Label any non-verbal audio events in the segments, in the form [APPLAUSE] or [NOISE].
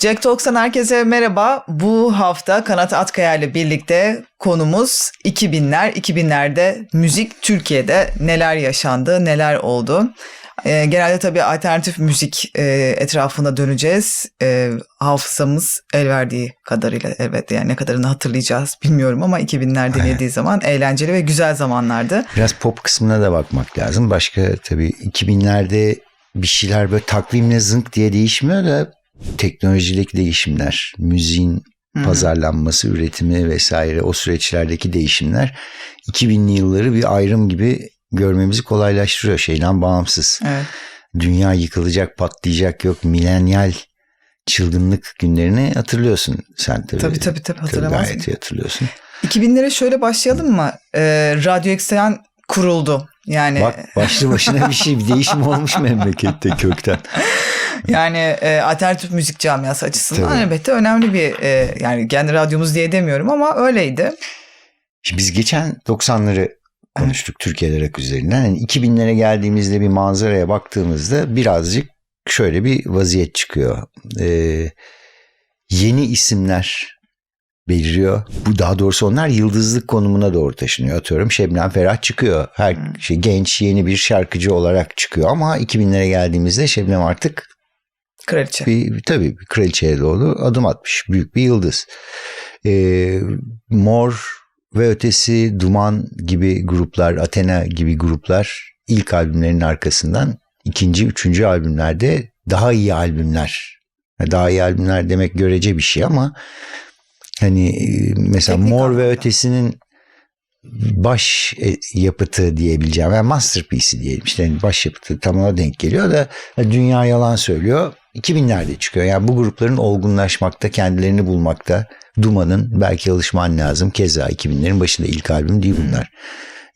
Jack Talks'tan herkese merhaba. Bu hafta Kanat Atkaya ile birlikte konumuz 2000'ler. 2000'lerde müzik Türkiye'de neler yaşandı, neler oldu. E, genelde tabii alternatif müzik e, etrafında döneceğiz. E, hafızamız el verdiği kadarıyla elbette yani ne kadarını hatırlayacağız bilmiyorum ama 2000'ler denildiği zaman eğlenceli ve güzel zamanlardı. Biraz pop kısmına da bakmak lazım. Başka tabii 2000'lerde bir şeyler böyle takvimle zınk diye değişmiyor da teknolojideki değişimler, müziğin Hı. pazarlanması, üretimi vesaire o süreçlerdeki değişimler 2000'li yılları bir ayrım gibi görmemizi kolaylaştırıyor şeyden bağımsız. Evet. Dünya yıkılacak, patlayacak yok milenyal çılgınlık günlerini hatırlıyorsun sen tabii. Tabii tabii tabii Tabii hatırlamaz gayet iyi hatırlıyorsun. 2000'lere şöyle başlayalım mı? Ee, Radyo Eksen kuruldu. Yani Bak başlı başına bir şey bir değişim olmuş [LAUGHS] memlekette kökten. yani e, alternatif müzik camiası açısından Tabii. elbette önemli bir e, yani kendi radyomuz diye demiyorum ama öyleydi. Şimdi biz geçen 90'ları konuştuk Türkiye'de rock üzerinden. Yani 2000'lere geldiğimizde bir manzaraya baktığımızda birazcık şöyle bir vaziyet çıkıyor. Ee, yeni isimler beliriyor. Bu daha doğrusu onlar yıldızlık konumuna doğru taşınıyor. Atıyorum Şebnem Ferah çıkıyor. Her Hmm. şey genç yeni bir şarkıcı olarak çıkıyor ama 2000'lere geldiğimizde Şebnem artık Kraliçe. bir, tabii bir kraliçeye doğru adım atmış. Büyük bir yıldız. Ee, Mor ve ötesi Duman gibi gruplar, Athena gibi gruplar ilk albümlerinin arkasından ikinci, üçüncü albümlerde daha iyi albümler. Daha iyi albümler demek görece bir şey ama hani e, mesela Teknik Mor ve anlamda. ötesinin baş e, yapıtı diyebileceğim. Yani masterpiece'i diyelim. İşte hani baş yapıtı tam ona denk geliyor da dünya yalan söylüyor. 2000'lerde çıkıyor. Yani bu grupların olgunlaşmakta, kendilerini bulmakta. Duman'ın belki alışman lazım. Keza 2000'lerin başında ilk albüm değil bunlar.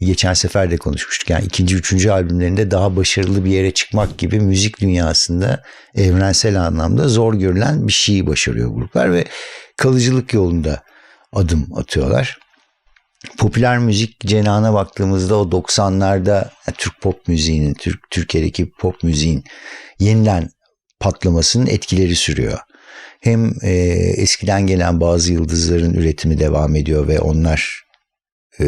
Geçen sefer de konuşmuştuk. Yani ikinci, üçüncü albümlerinde daha başarılı bir yere çıkmak gibi müzik dünyasında evrensel anlamda zor görülen bir şeyi başarıyor gruplar ve kalıcılık yolunda adım atıyorlar popüler müzik cenahına baktığımızda o 90'larda yani Türk pop müziğinin, Türk Türkiye'deki pop müziğin yeniden patlamasının etkileri sürüyor. Hem e, eskiden gelen bazı yıldızların üretimi devam ediyor ve onlar e,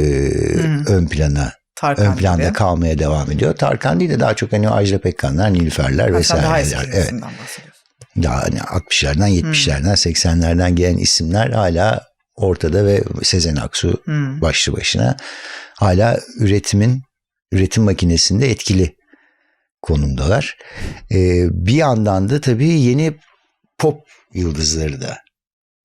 ön plana Tarkan ön planda gibi. kalmaya devam ediyor. Tarkan değil de daha çok hani Ajda Pekkanlar, Nilüferler Ha, vesaireler. Evet. Daha hani 60'lardan 70'lerden 80'lerden gelen isimler hala ortada ve Sezen Aksu Hmm. başlı başına hala üretimin üretim makinesinde etkili konumdalar. Ee, bir yandan da tabii yeni pop yıldızları da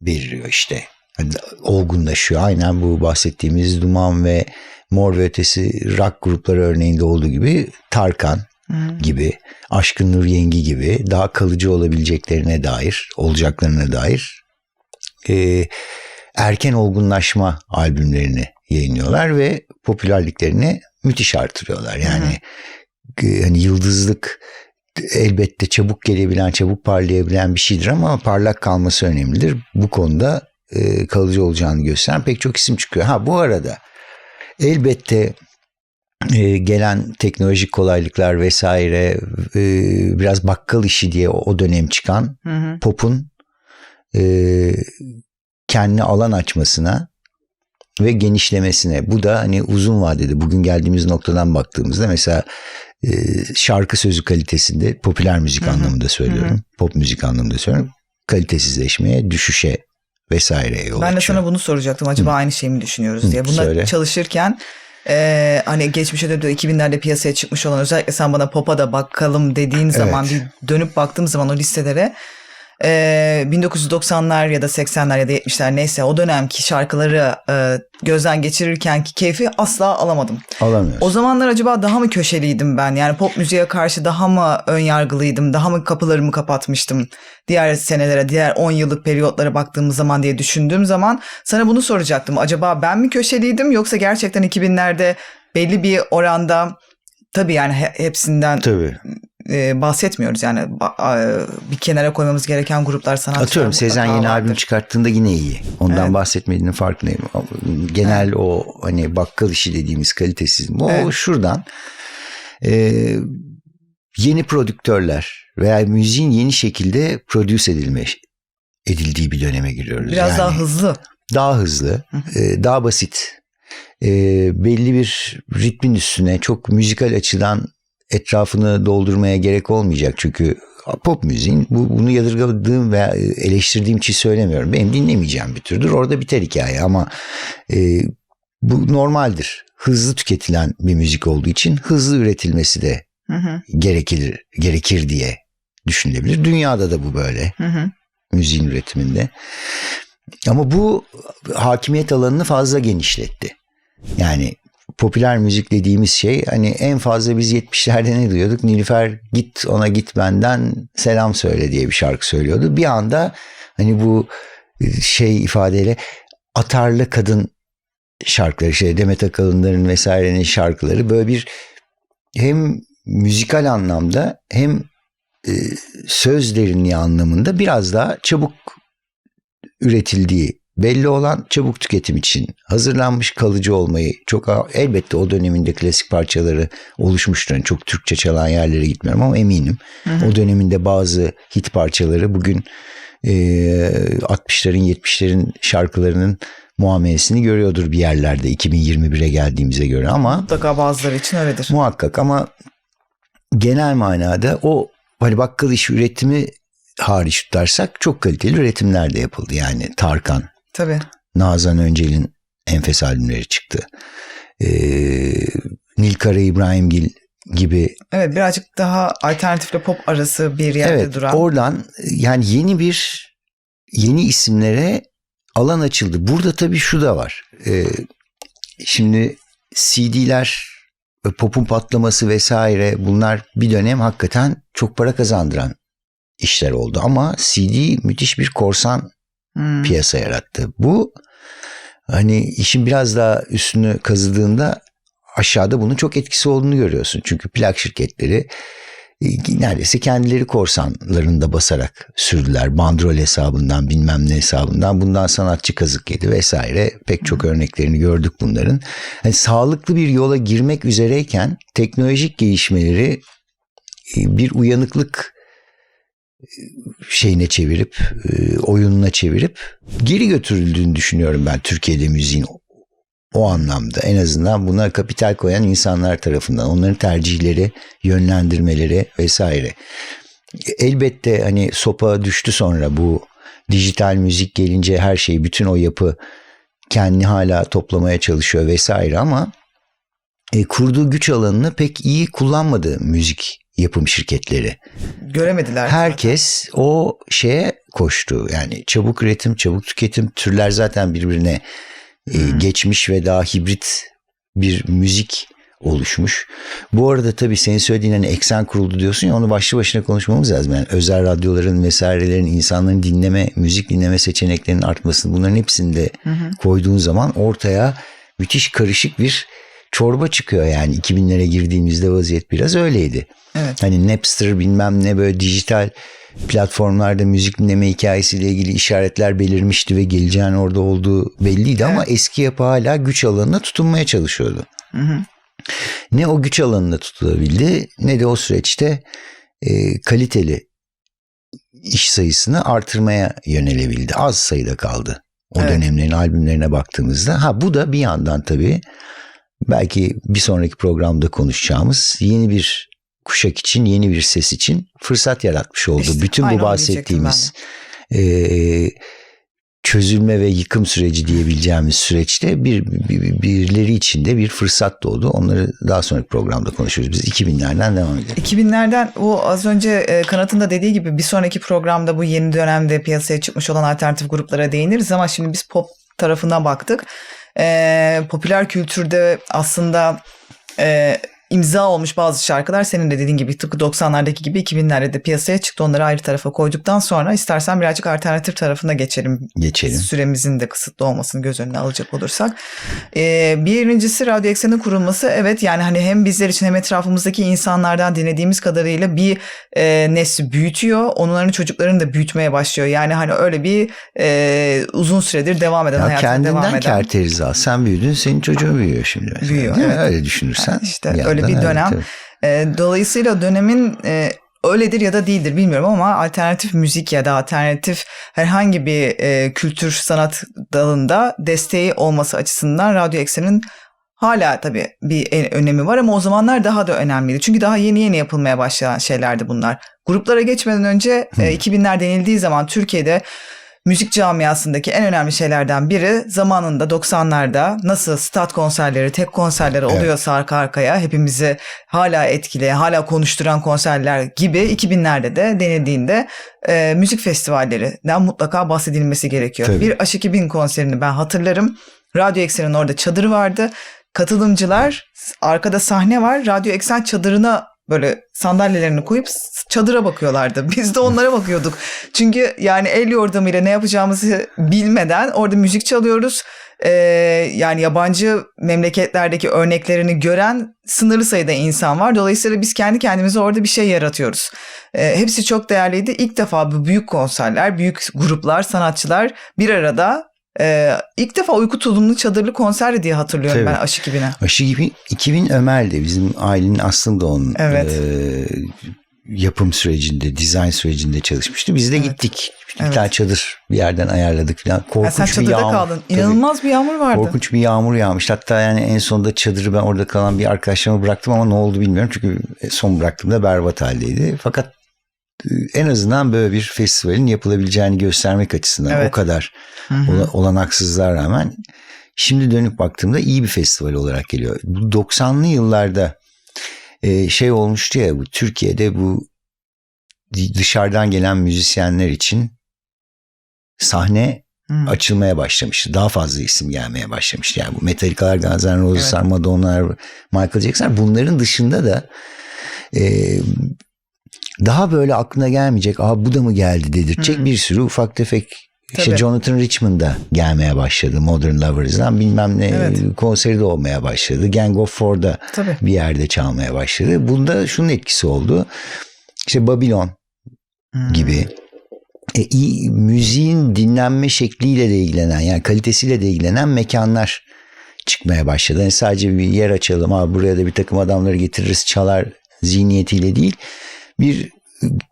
beliriyor işte. Hani olgunlaşıyor. Aynen bu bahsettiğimiz Duman ve Mor ve Ötesi rock grupları örneğinde olduğu gibi Tarkan, Hmm. gibi, Aşkın Nur Yengi gibi daha kalıcı olabileceklerine dair, olacaklarına dair e, erken olgunlaşma albümlerini yayınlıyorlar ve popülerliklerini müthiş artırıyorlar. Yani e, hani yıldızlık elbette çabuk gelebilen, çabuk parlayabilen bir şeydir ama parlak kalması önemlidir. Bu konuda e, kalıcı olacağını gösteren pek çok isim çıkıyor. Ha bu arada elbette e, gelen teknolojik kolaylıklar vesaire e, biraz bakkal işi diye o, dönem çıkan Hı hı. pop'un e, kendi alan açmasına ve genişlemesine. Bu da hani uzun vadede bugün geldiğimiz noktadan baktığımızda mesela e, şarkı sözü kalitesinde popüler müzik Hı hı. anlamında söylüyorum. Pop müzik anlamında söylüyorum. Kalitesizleşmeye, düşüşe vesaireye yol Ben de açıyor. sana bunu soracaktım. Acaba aynı şeyi mi düşünüyoruz Hı, diye. Bunlar söyle. çalışırken e, hani geçmişe dönüp 2000'lerde piyasaya çıkmış olan özellikle sen bana pop'a da bakalım dediğin zaman bir dönüp baktığım zaman o listelere e, 1990'lar ya da 80'ler ya da 70'ler neyse o dönemki şarkıları e, gözden geçirirken ki keyfi asla alamadım. Alamıyoruz. O zamanlar acaba daha mı köşeliydim ben? Yani pop müziğe karşı daha mı ön yargılıydım? Daha mı kapılarımı kapatmıştım? Diğer senelere, diğer 10 yıllık periyotlara baktığımız zaman diye düşündüğüm zaman sana bunu soracaktım. Acaba ben mi köşeliydim yoksa gerçekten 2000'lerde belli bir oranda tabii yani he- hepsinden Tabii. E, bahsetmiyoruz. Yani ba- bir kenara koymamız gereken gruplar sanatçılar Atıyorum Sezen yeni vardır. albüm çıkarttığında yine iyi. Ondan Evet. bahsetmediğinin farkındayım. Genel o hani bakkal işi dediğimiz kalitesizm. O Evet. şuradan e, yeni prodüktörler veya müziğin yeni şekilde produce edilme edildiği bir döneme giriyoruz. Biraz Yani daha hızlı. daha hızlı, e, daha basit, e, belli bir ritmin üstüne çok müzikal açıdan etrafını doldurmaya gerek olmayacak. Çünkü pop müziğin bu, bunu yadırgadığım veya eleştirdiğim için söylemiyorum. Benim dinlemeyeceğim bir türdür. Orada biter hikaye ama e, bu normaldir. Hızlı tüketilen bir müzik olduğu için hızlı üretilmesi de Hı hı, gerekir gerekir diye düşünülebilir. Dünyada da bu böyle hı hı. müziğin üretiminde. Ama bu hakimiyet alanını fazla genişletti. Yani popüler müzik dediğimiz şey hani en fazla biz 70'lerde ne duyuyorduk? Nilüfer git ona git benden selam söyle diye bir şarkı söylüyordu. Bir anda hani bu şey ifadeyle atarlı kadın şarkıları işte Demet Akalınların vesairenin şarkıları böyle bir hem müzikal anlamda hem e, söz derinliği anlamında biraz daha çabuk üretildiği belli olan çabuk tüketim için hazırlanmış kalıcı olmayı çok elbette o döneminde klasik parçaları oluşmuştur. Yani çok Türkçe çalan yerlere gitmiyorum ama eminim. O döneminde bazı hit parçaları bugün e, 60'ların 70'lerin şarkılarının muamelesini görüyordur bir yerlerde 2021'e geldiğimize göre ama Mutlaka bazıları için öyledir. Muhakkak ama genel manada o hani bakkal işi üretimi hariç tutarsak çok kaliteli üretimler de yapıldı. Yani Tarkan, Tabii. Nazan Öncel'in enfes albümleri çıktı. Ee, Nilkara İbrahimgil gibi Evet birazcık daha alternatifle pop arası bir yerde evet duran. oradan yani yeni bir yeni isimlere alan açıldı. Burada tabii şu da var. Ee, şimdi CD'ler popun patlaması vesaire bunlar bir dönem hakikaten çok para kazandıran işler oldu. Ama CD müthiş bir korsan Hmm. piyasa yarattı. Bu hani işin biraz daha üstünü kazıdığında aşağıda bunun çok etkisi olduğunu görüyorsun. Çünkü plak şirketleri e, neredeyse kendileri korsanlarında basarak sürdüler. Bandrol hesabından bilmem ne hesabından bundan sanatçı kazık yedi vesaire pek çok örneklerini gördük bunların. Yani sağlıklı bir yola girmek üzereyken teknolojik gelişmeleri e, bir uyanıklık şeyine çevirip e, oyununa çevirip geri götürüldüğünü düşünüyorum ben Türkiye'de müziğin o anlamda en azından buna kapital koyan insanlar tarafından onların tercihleri, yönlendirmeleri vesaire. Elbette hani sopa düştü sonra bu dijital müzik gelince her şey bütün o yapı kendini hala toplamaya çalışıyor vesaire ama e, kurduğu güç alanını pek iyi kullanmadı müzik yapım şirketleri. Göremediler. Herkes o şeye koştu. Yani çabuk üretim, çabuk tüketim türler zaten birbirine e, geçmiş ve daha hibrit bir müzik oluşmuş. Bu arada tabii senin söylediğin hani eksen kuruldu diyorsun ya onu başlı başına konuşmamız lazım. Yani özel radyoların vesairelerin insanların dinleme, müzik dinleme seçeneklerinin artmasını bunların hepsini de koyduğun zaman ortaya müthiş karışık bir çorba çıkıyor yani 2000'lere girdiğimizde vaziyet biraz öyleydi. Evet. Hani Napster bilmem ne böyle dijital platformlarda müzik dinleme hikayesiyle ilgili işaretler belirmişti ve geleceğin orada olduğu belliydi ama eski yapı hala güç alanına tutunmaya çalışıyordu. Hı hı. Ne o güç alanına tutulabildi ne de o süreçte e, kaliteli iş sayısını artırmaya yönelebildi. Az sayıda kaldı. O Evet. dönemlerin albümlerine baktığımızda. Ha bu da bir yandan tabii belki bir sonraki programda konuşacağımız yeni bir kuşak için, yeni bir ses için fırsat yaratmış oldu. İşte, Bütün bu bahsettiğimiz e, çözülme ve yıkım süreci diyebileceğimiz süreçte bir, bir birileri için de bir fırsat doğdu. Onları daha sonraki programda konuşuruz. Biz 2000'lerden devam edelim. 2000'lerden o az önce Kanat'ın da dediği gibi bir sonraki programda bu yeni dönemde piyasaya çıkmış olan alternatif gruplara değiniriz ama şimdi biz pop tarafına baktık. E, popüler kültürde aslında e, imza olmuş bazı şarkılar senin de dediğin gibi tıpkı 90'lardaki gibi 2000'lerde de piyasaya çıktı. Onları ayrı tarafa koyduktan sonra istersen birazcık alternatif tarafına geçelim. Geçelim. Süremizin de kısıtlı olmasını göz önüne alacak olursak. Ee, birincisi Radyo Eksen'in kurulması. Evet yani hani hem bizler için hem etrafımızdaki insanlardan dinlediğimiz kadarıyla bir e, nesli büyütüyor. Onların çocuklarını da büyütmeye başlıyor. Yani hani öyle bir e, uzun süredir devam eden Ya hayatına devam kendinden eden. kerteriz al. Sen büyüdün, senin çocuğun büyüyor şimdi. mesela. Büyüyor, evet. Öyle düşünürsen. Yani işte bir öyle yandan, bir evet, dönem. tabii. E, dolayısıyla dönemin e, öyledir ya da değildir bilmiyorum ama alternatif müzik ya da alternatif herhangi bir e, kültür sanat dalında desteği olması açısından Radyo Eksen'in hala tabii bir önemi var ama o zamanlar daha da önemliydi. Çünkü daha yeni yeni yapılmaya başlayan şeylerdi bunlar. Gruplara geçmeden önce e, 2000'ler denildiği zaman Türkiye'de müzik camiasındaki en önemli şeylerden biri zamanında 90'larda nasıl stat konserleri, tek konserleri Evet. oluyorsa arka arkaya hepimizi hala etkileyen, hala konuşturan konserler gibi 2000'lerde de denildiğinde e, müzik festivallerinden mutlaka bahsedilmesi gerekiyor. Tabii. Bir Aşık 2000 konserini ben hatırlarım. Radyo Eksen'in orada çadırı vardı. Katılımcılar arkada sahne var. Radyo Eksen çadırına böyle sandalyelerini koyup çadıra bakıyorlardı. [LAUGHS] Biz de onlara bakıyorduk. Çünkü yani el yordamıyla ne yapacağımızı bilmeden orada müzik çalıyoruz. Ee, yani yabancı memleketlerdeki örneklerini gören sınırlı sayıda insan var. Dolayısıyla biz kendi kendimize orada bir şey yaratıyoruz. Ee, hepsi çok değerliydi. İlk defa bu büyük konserler, büyük gruplar, sanatçılar bir arada e, ilk defa uyku tulumlu çadırlı konserdi diye hatırlıyorum Tabii. ben Aşık 2000'e. Aşı gibi 2000 Ömer'di. Bizim ailenin aslında onun Evet. e, yapım sürecinde, dizayn sürecinde çalışmıştı. Biz de Evet. gittik. Bir Evet. tane çadır bir yerden ayarladık falan. Korkunç sen bir yağmur. kaldın. Tabii. İnanılmaz bir yağmur vardı. Korkunç bir yağmur yağmış. Hatta yani en sonunda çadırı ben orada kalan bir arkadaşlarıma bıraktım ama ne oldu bilmiyorum. Çünkü son bıraktığımda berbat haldeydi. Fakat en azından böyle bir festivalin yapılabileceğini göstermek açısından Evet. o kadar Hı hı. ola- olanaksızlığa rağmen şimdi dönüp baktığımda iyi bir festival olarak geliyor. Bu 90'lı yıllarda e, şey olmuştu ya bu Türkiye'de bu dışarıdan gelen müzisyenler için sahne Hı. açılmaya başlamıştı. Daha fazla isim gelmeye başlamıştı. Yani bu Metallica'lar, Guns N' Roses'lar, Madonna'lar, Michael Jackson'lar bunların dışında da e, daha böyle aklına gelmeyecek Aa, bu da mı geldi dedirtecek Hı. bir sürü ufak tefek işte Tabii. Jonathan Richman da gelmeye başladı Modern Lovers'dan bilmem ne Evet. konseri de olmaya başladı. Gang of Four'da Tabii. bir yerde çalmaya başladı. Bunda şunun etkisi oldu. İşte Babylon Hı. gibi e, iyi, müziğin dinlenme şekliyle de ilgilenen yani kalitesiyle de ilgilenen mekanlar çıkmaya başladı. Yani sadece bir yer açalım ha buraya da bir takım adamları getiririz çalar zihniyetiyle değil bir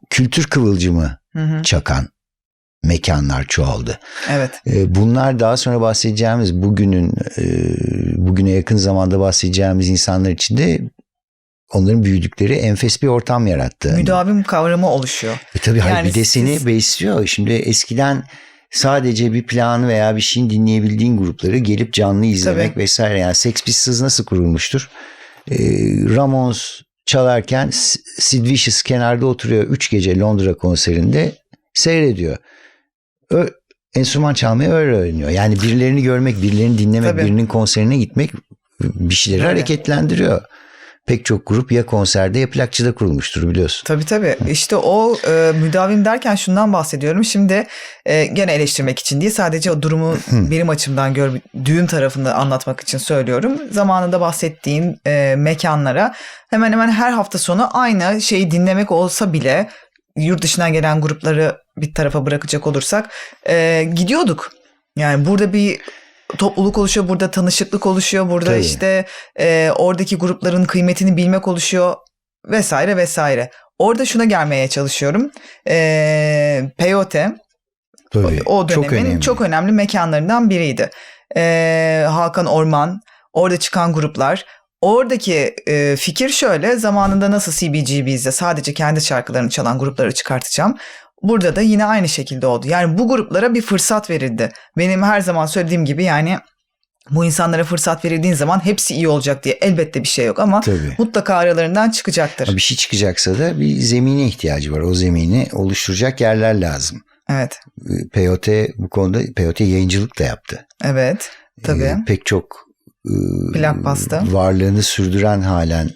kültür kıvılcımı Hı hı. çakan mekanlar çoğaldı. Evet. E, Bunlar daha sonra bahsedeceğimiz bugünün e, bugüne yakın zamanda bahsedeceğimiz insanlar için de onların büyüdükleri enfes bir ortam yarattı. Hani- Müdavim kavramı oluşuyor. e tabii Yani bir de seni siz- besliyor. Şimdi eskiden sadece bir planı veya bir şeyin dinleyebildiğin grupları gelip canlı izlemek Tabii. vesaire. Yani Sex Pistols nasıl kurulmuştur? Ee, Ramones çalarken Sid Vicious kenarda oturuyor. Üç gece Londra konserinde seyrediyor. Ö- enstrüman çalmayı öyle öğreniyor. Yani birilerini görmek, birilerini dinlemek, Tabii. birinin konserine gitmek bir şeyleri Öyle. hareketlendiriyor. Pek çok grup ya konserde ya plakçıda kurulmuştur biliyorsun. Tabii tabii. İşte o e, müdavim derken şundan bahsediyorum. Şimdi e, gene eleştirmek için değil sadece o durumu benim açımdan gördüğün tarafında anlatmak için söylüyorum. Zamanında bahsettiğin e, mekanlara hemen hemen her hafta sonu aynı şeyi dinlemek olsa bile yurt dışından gelen grupları bir tarafa bırakacak olursak e, gidiyorduk. Yani burada bir topluluk oluşuyor, burada tanışıklık oluşuyor, burada Tabii. işte e, oradaki grupların kıymetini bilmek oluşuyor vesaire vesaire. Orada şuna gelmeye çalışıyorum. E, Peyote Tabii. o dönemin çok çok önemli. önemli, mekanlarından biriydi. E, Hakan Orman, orada çıkan gruplar. Oradaki e, fikir şöyle zamanında nasıl CBGB'de sadece kendi şarkılarını çalan grupları çıkartacağım. Burada da yine aynı şekilde oldu. Yani bu gruplara bir fırsat verildi. Benim her zaman söylediğim gibi yani bu insanlara fırsat verildiğin zaman hepsi iyi olacak diye elbette bir şey yok ama Tabii. mutlaka aralarından çıkacaktır. Bir şey çıkacaksa da bir zemine ihtiyacı var. O zemini oluşturacak yerler lazım. Evet. Peyote bu konuda Peyote yayıncılık da yaptı. Evet. Tabii. Ee, pek çok e, Plak bastı. varlığını sürdüren halen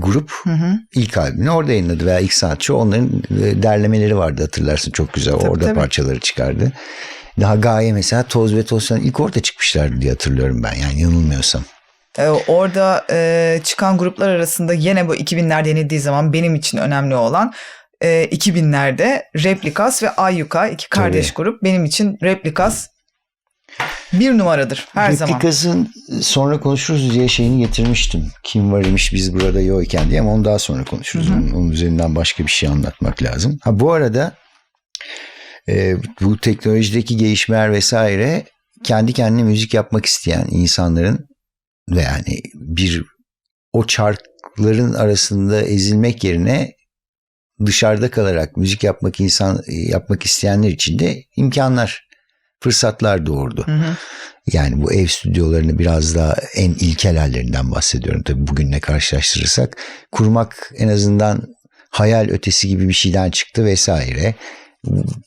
grup Hı hı. ilk albümünü orada yayınladı veya ilk sanatçı onların e, derlemeleri vardı hatırlarsın çok güzel Tabii, orada tabii. parçaları çıkardı. Daha Gaye mesela Toz ve Toz'dan ilk orada çıkmışlardı diye hatırlıyorum ben yani yanılmıyorsam. Ee, orada e, çıkan gruplar arasında yine bu 2000'ler denildiği zaman benim için önemli olan e, 2000'lerde Replikas ve Ayyuka iki kardeş Tabii. grup. Benim için Replikas bir numaradır her zaman. Replikasın sonra konuşuruz diye şeyini getirmiştim. Kim var imiş biz burada yokken diye ama onu daha sonra konuşuruz. Onun, onun üzerinden başka bir şey anlatmak lazım. Ha bu arada e, bu teknolojideki gelişmeler vesaire kendi kendine müzik yapmak isteyen insanların ve yani bir o çarkların arasında ezilmek yerine dışarıda kalarak müzik yapmak insan yapmak isteyenler için de imkanlar, fırsatlar doğurdu. Hı hı. Yani bu ev stüdyolarını biraz daha en ilkel hallerinden bahsediyorum. Tabii bugünle karşılaştırırsak kurmak en azından hayal ötesi gibi bir şeyden çıktı vesaire.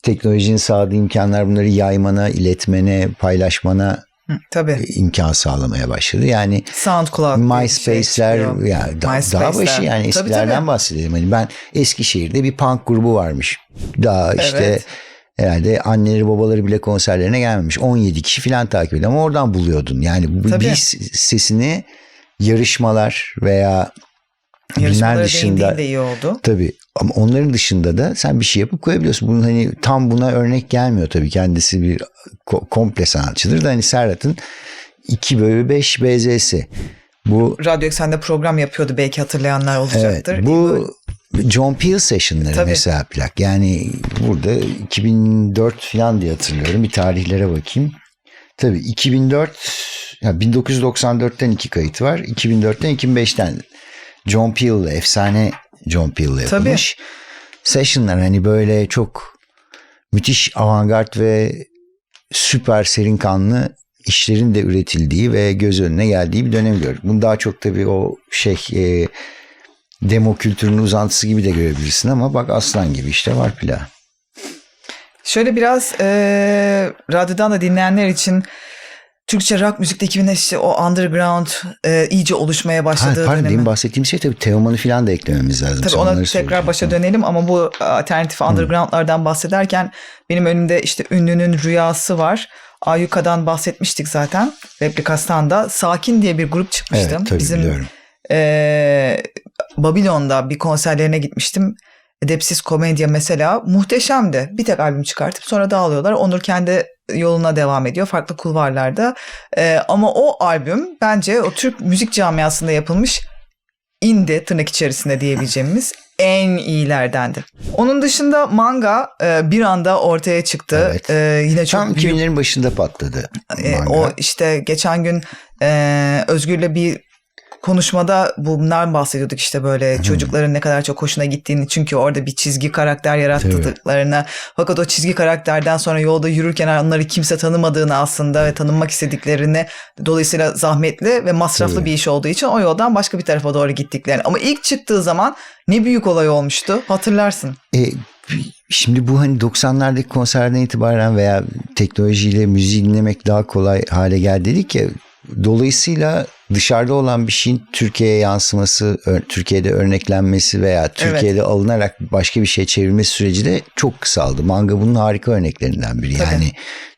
Teknolojinin sağladığı imkanlar bunları yaymana, iletmene, paylaşmana Tabii. imkan sağlamaya başladı. Yani SoundCloud şey MySpace'ler çıkıyor. yani da- daha MySpace'ler. başı yani Tabii, eskilerden tabii. bahsedelim. Hani ben Eskişehir'de bir punk grubu varmış. Daha işte Evet. Herhalde anneleri babaları bile konserlerine gelmemiş. 17 kişi falan takip ediyor ama oradan buluyordun. Yani bu Tabii. bir sesini yarışmalar veya Yarışmalara dışında de iyi oldu. Tabii ama onların dışında da sen bir şey yapıp koyabiliyorsun. Bunun hani tam buna örnek gelmiyor tabii. Kendisi bir ko- komple sanatçıdır da hani Serhat'ın 2 bölü 5 BZ'si. Bu Radyo Eksen'de program yapıyordu belki hatırlayanlar evet olacaktır. bu John Peel sessionları Tabii. mesela plak. Yani burada 2004 falan diye hatırlıyorum. Bir tarihlere bakayım. Tabii 2004 ya 1994'ten iki kayıt var. 2004'ten 2005'ten John Peel'le efsane John Peel'le Tabii. yapılmış. Session'lar hani böyle çok müthiş avantgard ve süper serin kanlı işlerin de üretildiği ve göz önüne geldiği bir dönem gördük. Bunu daha çok tabii o şey e, demo kültürünün uzantısı gibi de görebilirsin ama bak aslan gibi işte var plağı. Şöyle biraz e, radyodan da dinleyenler için Türkçe rock müzikte 2000'de işte o underground e, iyice oluşmaya Ha, başladığı pardon dönemi. benim bahsettiğim şey tabii Teoman'ı falan da eklememiz lazım. Tabii Sen ona tekrar başa dönelim ama bu alternatif undergroundlardan bahsederken benim önümde işte ünlünün rüyası var. Ayuka'dan bahsetmiştik zaten. Replikas'tan da Sakin diye bir grup çıkmıştı. Evet tabii Bizim biliyorum. e, Babilon'da bir konserlerine gitmiştim. Edepsiz Komedya mesela muhteşemdi. Bir tek albüm çıkartıp sonra dağılıyorlar. Onur kendi yoluna devam ediyor farklı kulvarlarda. E, ama o albüm bence o Türk müzik camiasında yapılmış indie tırnak içerisinde diyebileceğimiz [LAUGHS] en iyilerdendi. Onun dışında manga e, bir anda ortaya çıktı. Evet. E, yine çok Tam büyük 2000'lerin başında patladı. e, manga. o işte geçen gün e, Özgür'le bir konuşmada bundan bahsediyorduk işte böyle çocukların ne kadar çok hoşuna gittiğini çünkü orada bir çizgi karakter yarattıklarına fakat o çizgi karakterden sonra yolda yürürken onları kimse tanımadığını aslında ve tanınmak istediklerini dolayısıyla zahmetli ve masraflı Tabii. bir iş olduğu için o yoldan başka bir tarafa doğru gittiklerini ama ilk çıktığı zaman ne büyük olay olmuştu hatırlarsın. E, şimdi bu hani 90'lardaki konserden itibaren veya teknolojiyle müziği dinlemek daha kolay hale geldi dedik ya. Dolayısıyla dışarıda olan bir şeyin Türkiye'ye yansıması, Türkiye'de örneklenmesi veya Türkiye'de alınarak başka bir şey çevrilmesi süreci de çok kısaldı. Manga bunun harika örneklerinden biri. Tabii. Yani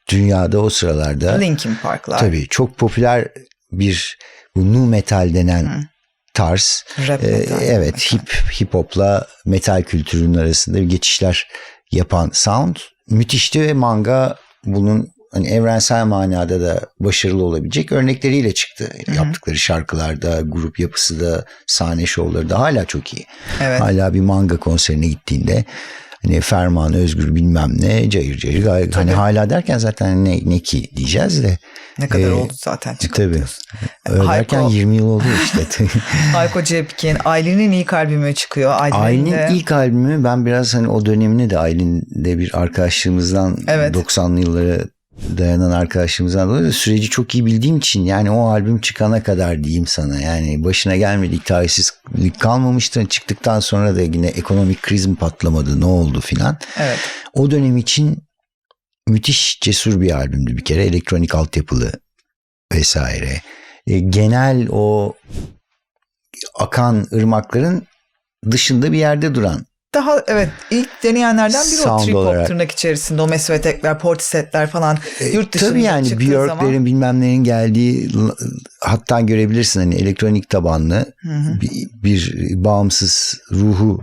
dünyada o sıralarda Linkin Park'lar, tabii çok popüler bir bu nu metal denen tarz rap ee, metal. evet hip hip hopla metal kültürünün arasında bir geçişler yapan sound müthişti ve manga bunun hani evrensel manada da başarılı olabilecek örnekleriyle çıktı. Yaptıkları şarkılarda, grup yapısı da, sahne şovları da hala çok iyi. Evet. Hala bir manga konserine gittiğinde hani Ferman Özgür bilmem ne cayır cayır gayet hani hala derken zaten ne, ne ki diyeceğiz de Ne kadar Ee, oldu zaten çıkıp tabii. diyorsun. öyle Hayko- derken 20 yıl oldu işte. [LAUGHS] [LAUGHS] Hayko Cepkin, Aylin'in ilk albümü çıkıyor. Aylin'in Aylin'in de- ilk albümü ben biraz hani o dönemini de Aylin'de bir arkadaşlığımızdan Evet. 90'lı yıllara dayanan arkadaşlığımızdan dolayı süreci çok iyi bildiğim için yani o albüm çıkana kadar diyeyim sana. Yani başına gelmedik talihsizlik kalmamıştı. Çıktıktan sonra da yine ekonomik kriz mi patlamadı ne oldu filan. Evet. o dönem için müthiş cesur bir albümdü bir kere. Elektronik altyapılı vesaire. E, genel o akan ırmakların dışında bir yerde duran Daha evet ilk deneyenlerden biri o Sound trip hop olarak. tırnak içerisinde o mesvetekler, portisetler falan yurt dışında E, Tabii yani Björk'lerin bilmem nelerin geldiği l- hatta görebilirsin hani elektronik tabanlı Hı hı. bir, bir bağımsız ruhu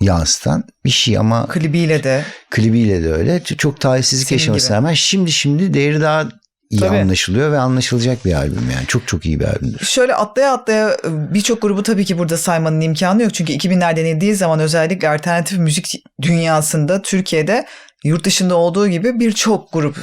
yansıtan bir şey ama Klibiyle de klibiyle de öyle. Çok talihsizlik Senin yaşamasına gibi. rağmen şimdi şimdi değeri daha iyi Tabii. anlaşılıyor ve anlaşılacak bir albüm yani. Çok çok iyi bir albümdür. Şöyle atlaya atlaya birçok grubu tabii ki burada saymanın imkanı yok. Çünkü 2000'ler denildiği zaman özellikle alternatif müzik dünyasında Türkiye'de yurt dışında olduğu gibi birçok grup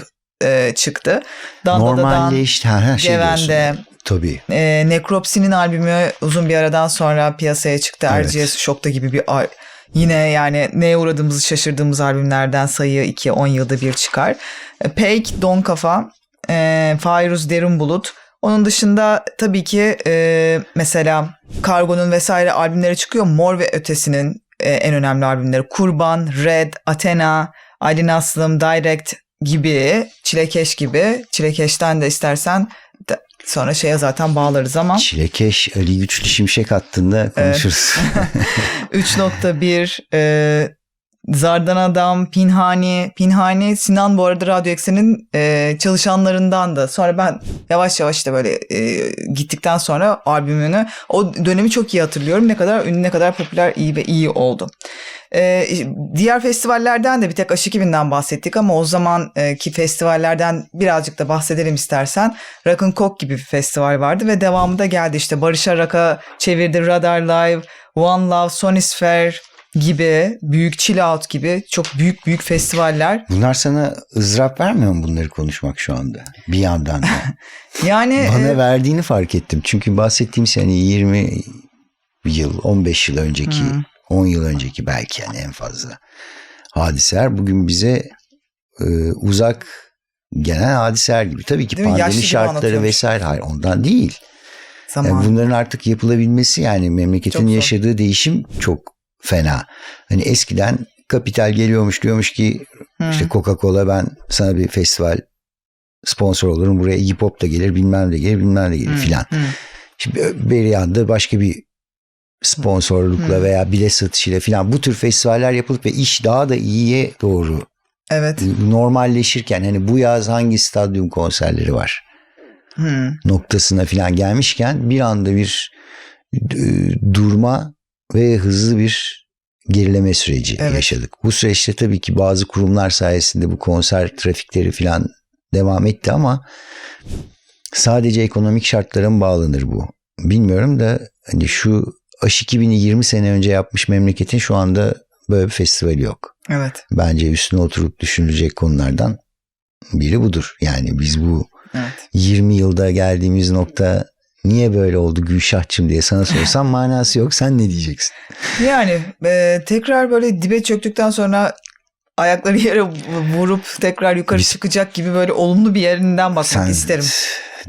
e, çıktı. Normalleşti. Ha, ha, şey Geven'de. Tabii. e, Necropsy'nin albümü uzun bir aradan sonra piyasaya çıktı. Evet. RGS Şok'ta gibi bir al- Yine yani neye uğradığımızı şaşırdığımız albümlerden sayı 2 10 yılda bir çıkar. E, Peik, Don Kafa, e, Fairuz Derin Bulut. Onun dışında tabii ki e, mesela Kargo'nun vesaire albümleri çıkıyor. Mor ve Ötesi'nin e, en önemli albümleri. Kurban, Red, Athena, Aylin Aslım, Direct gibi, Çilekeş gibi. Çilekeş'ten de istersen de- sonra şeye zaten bağlarız ama Çilekeş Ali Güçlü Şimşek hattında konuşuruz. 3.1 [LAUGHS] [LAUGHS] e, Zardan Adam, Pinhani. Pinhani Sinan bu arada Radyo Eksen'in e, çalışanlarından da. Sonra ben yavaş yavaş işte böyle e, gittikten sonra albümünü o dönemi çok iyi hatırlıyorum. Ne kadar ünlü ne kadar popüler iyi ve iyi oldu. E, diğer festivallerden de bir tek Aşık 2000'den bahsettik ama o zaman e, festivallerden birazcık da bahsedelim istersen. Rock'n Coke gibi bir festival vardı ve devamı da geldi işte Barış Arak'a çevirdi Radar Live, One Love, Sonisphere gibi büyük chill out gibi çok büyük büyük festivaller. Bunlar sana ızdırap vermiyor mu bunları konuşmak şu anda? Bir yandan da. [LAUGHS] Yani Bana e, verdiğini fark ettim. Çünkü bahsettiğim sene 20 yıl, 15 yıl önceki, Hı. 10 yıl önceki belki yani en fazla hadiseler bugün bize e, uzak gelen hadiseler gibi. Tabii ki Değil? Yaşlı pandemi şartları vesaire hayır ondan değil. zaman. Yani bunların artık yapılabilmesi yani memleketin yaşadığı değişim çok fena. Hani eskiden kapital geliyormuş diyormuş ki Hı. işte Coca-Cola ben sana bir festival sponsor olurum. Buraya hip hop da gelir bilmem de gelir bilmem de gelir filan. Şimdi bir yanda başka bir sponsorlukla Hı. veya bilet satışıyla filan bu tür festivaller yapılıp ve iş daha da iyiye doğru Evet. normalleşirken hani bu yaz hangi stadyum konserleri var Hı. noktasına filan gelmişken bir anda bir e, durma ve hızlı bir gerileme süreci Evet. yaşadık. Bu süreçte tabii ki bazı kurumlar sayesinde bu konser trafikleri filan devam etti ama sadece ekonomik şartlara mı bağlanır bu? Bilmiyorum da hani şu Aş 2000'i 20 sene önce yapmış memleketin şu anda böyle bir festivali yok. Evet. Bence üstüne oturup düşünülecek konulardan biri budur. Yani biz bu Evet. 20 yılda geldiğimiz nokta niye böyle oldu Gülşah'cığım diye sana sorsam [LAUGHS] manası yok. Sen ne diyeceksin? Yani e, tekrar böyle dibe çöktükten sonra ayakları yere vurup tekrar yukarı Biz- çıkacak gibi böyle olumlu bir yerinden bakmak Sen isterim.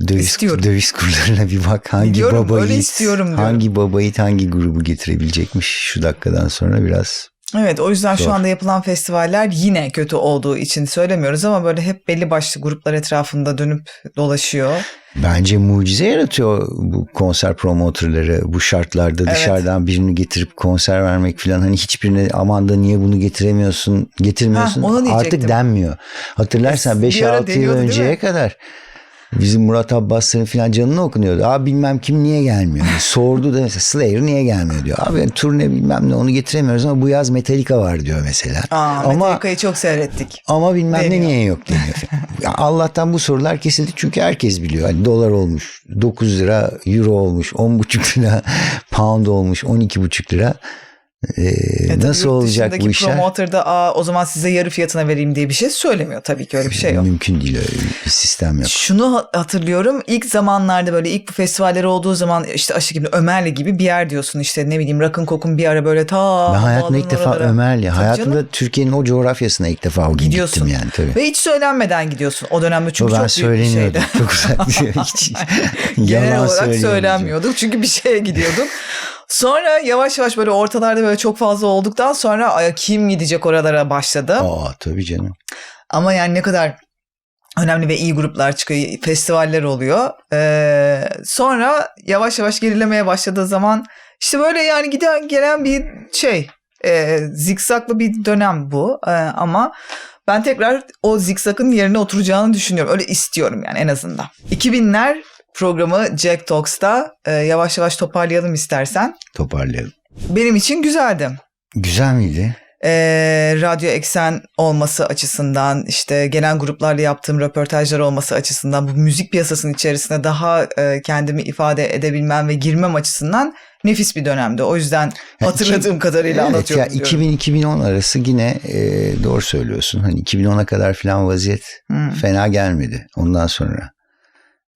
Döviz, İstiyorum. döviz kurlarına bir bak. Hangi Diyorum, baba yiğit, istiyorum diyorum. hangi baba yiğit hangi grubu getirebilecekmiş şu dakikadan sonra biraz Evet o yüzden Zor. şu anda yapılan festivaller yine kötü olduğu için söylemiyoruz ama böyle hep belli başlı gruplar etrafında dönüp dolaşıyor. Bence mucize yaratıyor bu konser promotörleri bu şartlarda Evet. dışarıdan birini getirip konser vermek falan hani hiçbirine aman da niye bunu getiremiyorsun getirmiyorsun Ha, artık denmiyor. Hatırlarsan Bir ara 5-6 yıl önceye kadar bizim Murat Abbas'ların falan canını okunuyordu. Abi bilmem kim niye gelmiyor. Yani sordu da mesela Slayer niye gelmiyor diyor. Abi yani turne bilmem ne onu getiremiyoruz ama bu yaz Metallica var diyor mesela. Aa, ama Metallica'yı çok seyrettik. ama bilmem ne Deniyor. niye yok deniyor. [LAUGHS] Ya Allah'tan bu sorular kesildi çünkü herkes biliyor. Hani dolar olmuş 9 lira, euro olmuş 10,5 lira, [LAUGHS] pound olmuş 12,5 lira. Ee, E nasıl olacak bu işler? Promoter da Aa, o zaman size yarı fiyatına vereyim diye bir şey söylemiyor. Tabii ki öyle bir şey yok. Mümkün değil öyle bir sistem yok. Şunu ha- hatırlıyorum ilk zamanlarda böyle ilk bu festivaller olduğu zaman işte aşı gibi Ömerli gibi bir yer diyorsun işte ne bileyim Rakın Kokun bir ara böyle ta Ben hayatımda ilk defa oralara. Ömerli, Tabii hayatımda. Türkiye'nin o coğrafyasına ilk defa o gün Gidiyorsun. gittim yani tabii. Ve hiç söylenmeden gidiyorsun. O dönemde çünkü ben çok büyük bir şeydi. Çok uzak şey. [LAUGHS] Hiç, Genel olarak söylenmiyorduk çünkü bir şeye gidiyorduk. [LAUGHS] Sonra yavaş yavaş böyle ortalarda böyle çok fazla olduktan sonra "Ay, kim gidecek oralara başladı. Aa tabii canım. Ama yani ne kadar önemli ve iyi gruplar çıkıyor, festivaller oluyor. Ee, sonra yavaş yavaş gerilemeye başladığı zaman işte böyle yani giden gelen bir şey, e, zikzaklı bir dönem bu. Ee, ama ben tekrar o zikzakın yerine oturacağını düşünüyorum. Öyle istiyorum yani en azından. 2000'ler programı Jack Talks'ta e, yavaş yavaş toparlayalım istersen. Toparlayalım. Benim için güzeldi. Güzel miydi? e, radyo eksen olması açısından işte gelen gruplarla yaptığım röportajlar olması açısından bu müzik piyasasının içerisine daha e, kendimi ifade edebilmem ve girmem açısından nefis bir dönemdi. O yüzden hatırladığım kadarıyla Evet anlatıyorum. ya diyorum. 2000-2010 arası yine e, doğru söylüyorsun. Hani 2010'a kadar falan vaziyet Hmm. fena gelmedi. Ondan sonra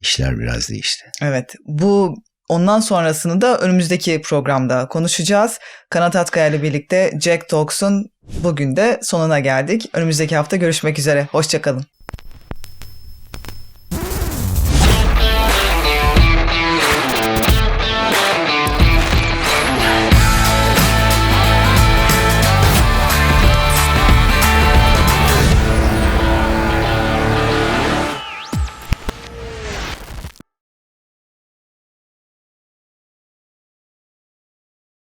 işler biraz değişti. Evet bu ondan sonrasını da önümüzdeki programda konuşacağız. Kanat Atkaya ile birlikte Jack Talks'un bugün de sonuna geldik. Önümüzdeki hafta görüşmek üzere. Hoşçakalın.